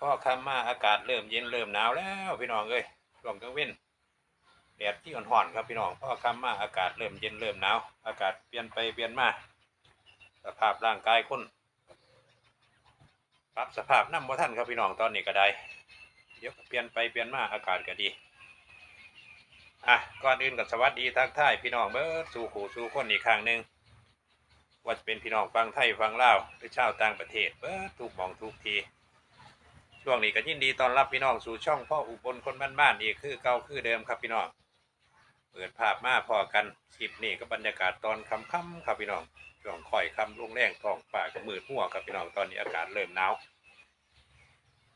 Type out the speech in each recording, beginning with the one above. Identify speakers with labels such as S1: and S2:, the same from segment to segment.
S1: พ่อคำมาอากาศเริ่มเย็นเริ่มหนาวแล้วพี่น้องเอ้ยช่วงกลางเว้นแดดที่อ่อนๆครับพี่น้องพ่อคำมาอากาศเริ่มเย็นเริ่มหนาวอากาศเปลี่ยนไปเปลี่ยนมาสภาพร่างกายคนปรับสภาพน้ำบ่ท่านครับพี่น้องตอนนี้ก็ได้เดี๋ยวเปลี่ยนไปเปลี่ยนมาอากาศก็ดีอะก่อนอื่นก็สวัสดีทักทายพี่น้องเบิร์ดสู่ขู่สู่คนอีกครั้งหนึ่งว่าจะเป็นพี่น้องฟังไทยฟังลาวหรือชาวต่างประเทศเบิร์ดทุกมองทุกที ช่วงนี้ก็ยินดีต้อนรับพี่น้องสู่ช่องพ่ออุบลคนบ้านๆอีกคือเก่าคือเดิมครับพี่น้องเปิดภาพมาพอกันคลิปนี้ก็บรรยากาศตอนค่ำๆครับพี่น้องช่วงค่อยค่ำลงแรงท้องป่ากับมืดหัวครับพี่น้องตอนนี้อากาศเริ่มหนาว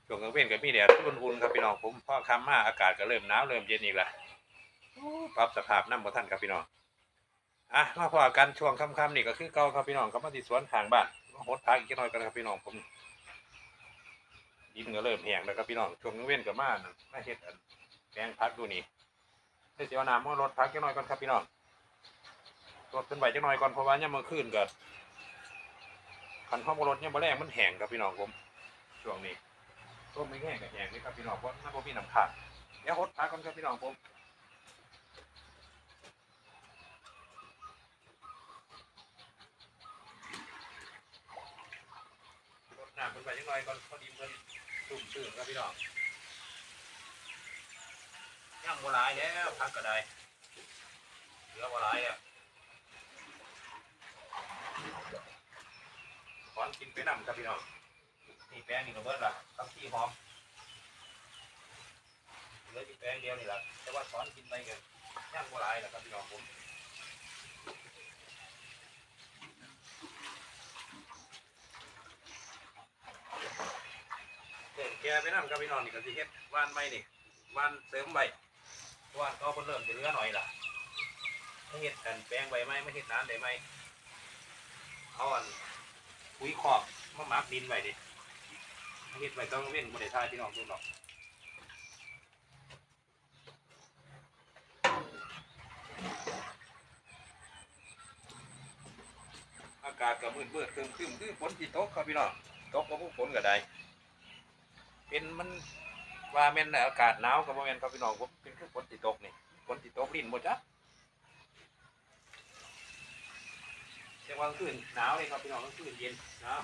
S1: ช่วงกลางเว้นก็มีแดดอุ่นๆครับพี่น้องผมพอค่ำมาอากาศก็เริ่มหนาวเริ่มเย็นอีกละปรับสภาพน้ำบ่ท่านครับพี่น้องอะมาพอกันช่วงค่ำๆนี่ก็คือเก่าครับพี่น้องก็มาที่สวนข้างบ้านหดพักอีกน่อยกันครับพี่น้องผม ดินก็เริ่มแห้งแล้วครับพี่น้องช่วงนี้เว้นกับมานะมาเฮ็ดอันแปลงพักดูนี่เดี๋ยวสิเอาน้ำมารดพักจักหน่อยก่อนครับพี่น้องรดเป็นไหวจักหน่อยก่อนเพราะว่าเนี่ยามมื่อคืนก็คันห้องรถเนี่ยมมื่อแรงมันแห้งครับพี่น้องผมช่วงนี้ต้มไม่แห้งกับแห้งนี่ครับพี่น้องเพราะมันบ่มีน้ำขาดเดี๋ยวหดพักก่อนครับพี่น้องผมรดน้ำเป็นไหวจักหน่อยก่อนพอดีเพิ่น ตุ่มซื่นครับพี่น้องย่างบัวลายแล้วพักก็ได้เหลือบัวลายแล้วขอนกินไปนำครับพี่น้องนี่แป้งนี่ก็เบิดละกับที่หอมเหลือที่แป้งเดียวนี่แหละแต่ว่าสอนกินไปกันย่างบัวลายแล้วครับพี่น้องผมเด็กแก ไปนำครับพี่น้องนี่ก็สิเฮ็ดว่านไม้นี่ว่านเสริมใบว่านก็เพิ่นเริ่มจะเหลือหน่อยล่ะไม่เฮ็ดกันแป้งใบไม้ไม่เฮ็ดน้ำได้ไหมเอาอันปุ๋ยขอบมาหมักดินไว้ดิม่เฮ็ดไว้ต้องเว้นบ่ได้ทายพี่น้องดูหรอกอากาศก็มืดมืดๆครึมครึมๆคือฝนสิตกครับพี่น้องตกบ่ผู้ฝนก็ได้ เป็นมันว่าแม่นอากาศหนาวกับว่าแม่นครับพี่น้องผมเป็นคือฝนติดตกนี่ฝนติดตกลิ้นหมดจ้ะแต่ว่ากลางคืนหนาวเลยครับพี่น้องกลางคืนเย็นนาว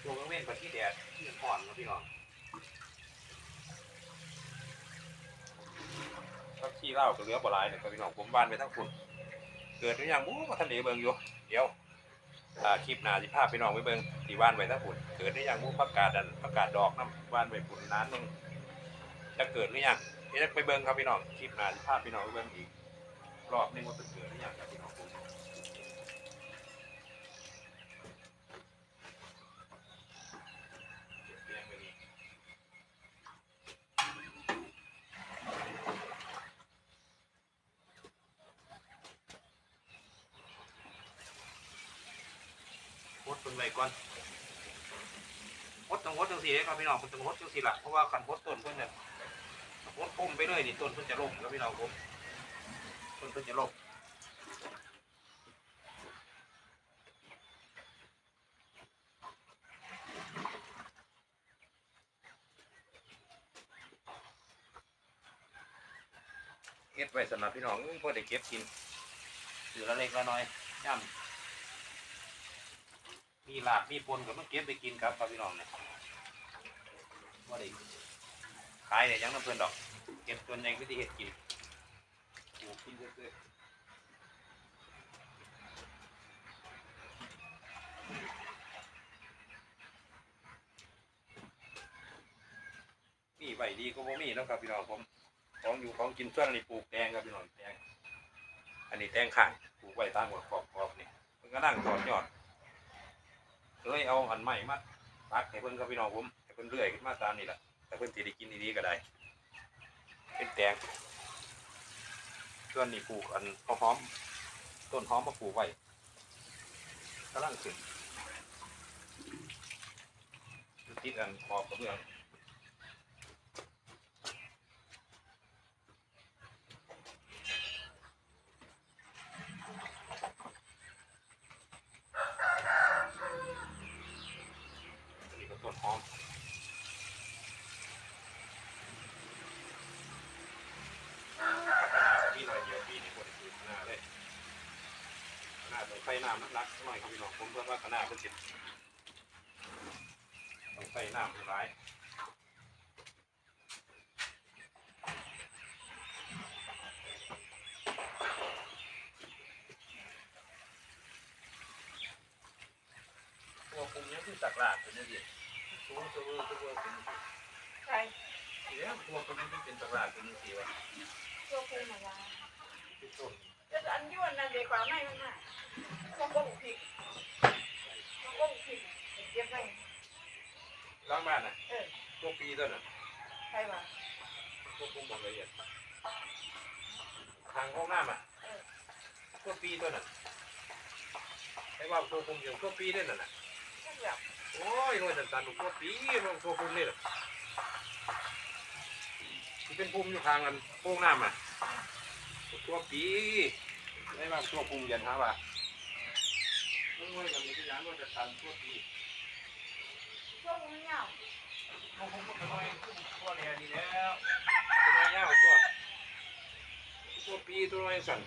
S1: ช่วกลางเว้นกับที่แดดที่ร้อนครับพี่น้องก็ขี้เหล้าก็เหลือบ่หลายเลยครับพี่น้องผมบ้านไปทั้งฝุ่นเกิดหรือยังบู๊มาทะเลเบิงอยู่เดี๋ยว อ่าคลิปหนาสิภาพพี่น้องไปเบิ่งที่บ้านไว้ทั้งหุ่นเกิดหรือยังมูประกาศดันประกาศดอกน้ำบ้านไว้ฝุ่นนานหนึ่งจะเกิดหรือยังเดี๋ยวไปเบิ่งครับพี่น้องคลิปหนาสิภาพพี่น้องไปเบิ่งอีกรอบหนึงว่าจะเกิดหรือยังครับพี่น้องผมเก็บเรียงไว้นี่โพิ่งไว้ก่อนโพสต์ต้องโพสต์จังสี่เลยครับพี่น้องเพิ่นต้องโพสต์จังสี่ล่ะเพราะว่าคันโพสต์ต้นเพิ่นเนี่ยโพสต์ปุ่มไปเลยนี่ต้นเพิ่นจะล่มครับพี่น้องผมต้นเพิ่นจะล่มเก็บไว้สำหรับพี่น้องเพื่อได้เก็บกินถือละเล็กละน้อยย่ำ มีลาบมีปนกับมันเก็บไปกินครับครับพี่น้องเนี่ยว่าได้ขายเนี่ยยังน้ำเพื่อนดอก เก็บส่วนใหญ่ก็ที่เห็ดกินปลูกินเรื่อยๆมีใบดีก็บ่มีเนาะครับพี่น้องผมของอยู่ของกินส่วนนี้ปลูกแตงครับพี่น้องแตงอันนี้แตงข่างปลูกไว้ตามหัวขอบขอบนี่มันก็นั่งถอดยอด เลยเอาอันใหม่มาตักให้เพิ่นกับพี่น้องผมให้เพิ่นเรื่อยขึ้นมาตามนี่แหละแต่เพิ่นสิได้กินดีๆก็ได้ เป็นแตงส่วนนี่ปลูกอันหอม ต้นหอมมาปลูกไว้กำลังขึ้นติดอันขอบกระเบื้องอันนี้ก็ต้นหอม ไฟน้ำรักหน่อยครับพี่น้องผมเพื่อว่าขนาดเป็นสิบต้องใส่น้ำร้ายตัวคุมยังคือตักลากเป็นยังไงสูงตัวเวตัวเป็น
S2: ใช่
S1: เดี๋ยวตัวคุมยังเป็นตักลากเป็นยังไงวะ
S2: ตัวคูมาว่า
S1: ที่ต้น
S2: จะอันยวนนั่นเด็กกว่าไม่มันน่ะต้องก้มผิดต้องก้มผิดเก็บไว้
S1: ล้างบ้านน่ะ
S2: เออ
S1: ตัวปีตัวน่ะ
S2: ใช่ป่ะ
S1: ตัวคุมมันละเอียดทางห้องน้ำอะ
S2: เออ
S1: ตัวปีตัวน่ะไอ้ว่าตัวคุมอยู่ตัวปีด้วยน่ะน่ะ
S2: ทุกอย่าง
S1: โอ้ยหน่วยตันๆตัวปีลงตัวคุมนี่แหละที่เป็นภูมิอยู่ทางกันโป้งน้ำอะ ตัวปีไอ้ว่าตัวคุมยันฮะว่ามันหน่วยกันมีที่ยานหน่วยตันตัวปี
S2: ตัวคูมันยาว
S1: ตัวคุมก็เป็นหน่วยตัวเรียนี่แล้วเป็นหน่วยยาวตัวตัวปีตัวหน่วยสั่น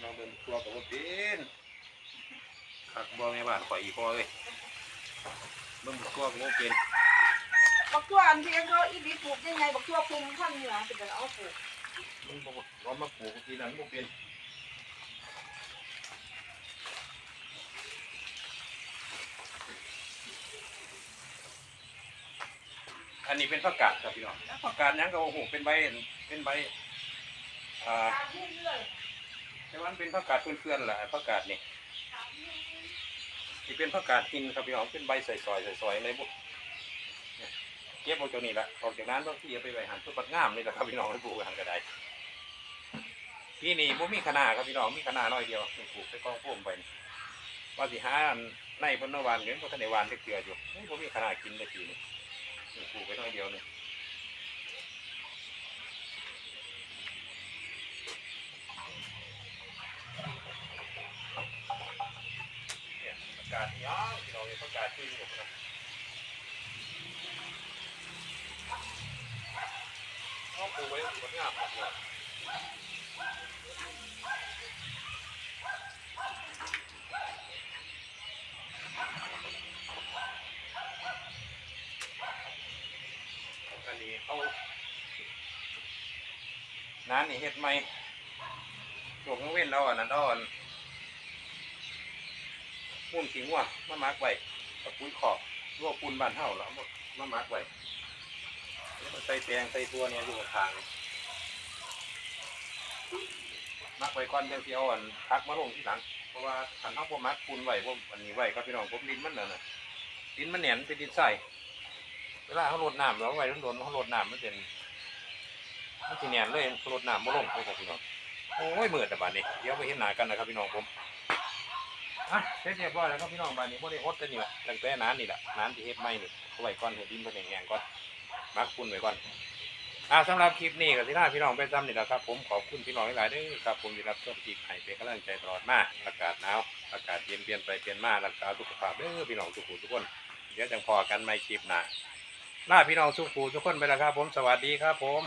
S1: เราเป็นตัวกับว่าเป็นขักบอแม่บ้านข่อยอีพอเลยเบิ่งตัวกับว่าเป็น
S2: บักตัวอันที่เขาอีบีปลูกยังไงบักตัวคุมข้างเหนือเป็นการเอาปลูก
S1: มันบอกเรามาปลูกทีนั้นบ่เป็นอันนี้เป็นผักกาดครับพี่น้องผักกาดหยังก็โอ้โหเป็นใบเป็นใบอ่า
S2: ตามที่เรื่อย
S1: แต่ว่ามันเป็นผักกาดเพื่อนๆแหละผักกาดนี่ที่เป็นผักกาดหินครับพี่น้องเป็นใบใส่ซอยใส่ซอยในบุเนี่ย เก็บออกจากนี่ละออกจากนั้นบางทีเอาไปไว้หันตัวปัดงามนี่แหละครับพี่น้องไปปลูกหันก็ได้พี่นี่บ่มีขนาดครับพี่น้องมีขนาดน้อยเดียวปลูกไปกองพุ่มไปว่าสิหาในพนวานเห็นบ่ทันวานจักเทื่ออยู่เฮ้ยบ่มีขนาดกินเลยทีนี่ปลูกไปน้อยเดียวนี่เนี่ยกาดยาวพี่น้องเนี่ยผักกาดขึ้นอยู่นะเอาปลูกไว้สวยงามครับ อันนี้เอาน้านนี่เฮ็ดไหมหลวงเว้นเราอันนั้นเอนมุ่นขี้งัวมามักไว้ตะปุ้ยขอบลวกปูนบ้านเฮาแล้วเอามามักไว้ใส่แปลงใส่ตัวเนี่ยอยู่ข้าง มักไว้ก่อนจังสิเอาอันพักมาลงที่หลัง เพราะว่าคันเฮาบ่มักปูนไว้บ่อันนี้ไว้ก็พี่น้องผมดินมันนั่นน่ะดินมันแหนนเป็นดินทรายเวลาเขาลดน้ำเราไว้โดนๆเขาลดน้ำมันเป็นมันสิเนียนเลยเขาลดน้ำบ่ลงเลยครับพี่น้องโอ้ยมืดแต่บาดนี้เดี๋ยวไปเห็นหน้ากันนะครับพี่น้องผมอะเสร็จเรียบร้อยแล้วครับพี่น้องบาดนี้บ่ได้อดแต่นี่แหละตั้งแต่น้านนี่แหละน้านที่เฮ็ดใหม่นี่เอาไว้ก่อนให้ดินเพิ่นแห้งๆก่อนมักคุณไว้ก่อน อ่าสำหรับคลิปนี้ก็สิลาพี่น้องไปซ้ำนี่แหละครับ ผมขอบคุณพี่น้องหลายๆด้อครับผมที่รับชมคลิปให้เป็นกำลังใจตลอดมาอากาศหนาวอากาศเย็นเปลี่ยนไปเปลี่ยนมารักษาสุขภาพเด้อพี่น้องทุกคนทุกคนเดี๋ยวจังพอกันไหม่คลิปหน้าลาพี่น้องสุขูทุกคนไปแล้วครับ ผมสวัสดีครับผม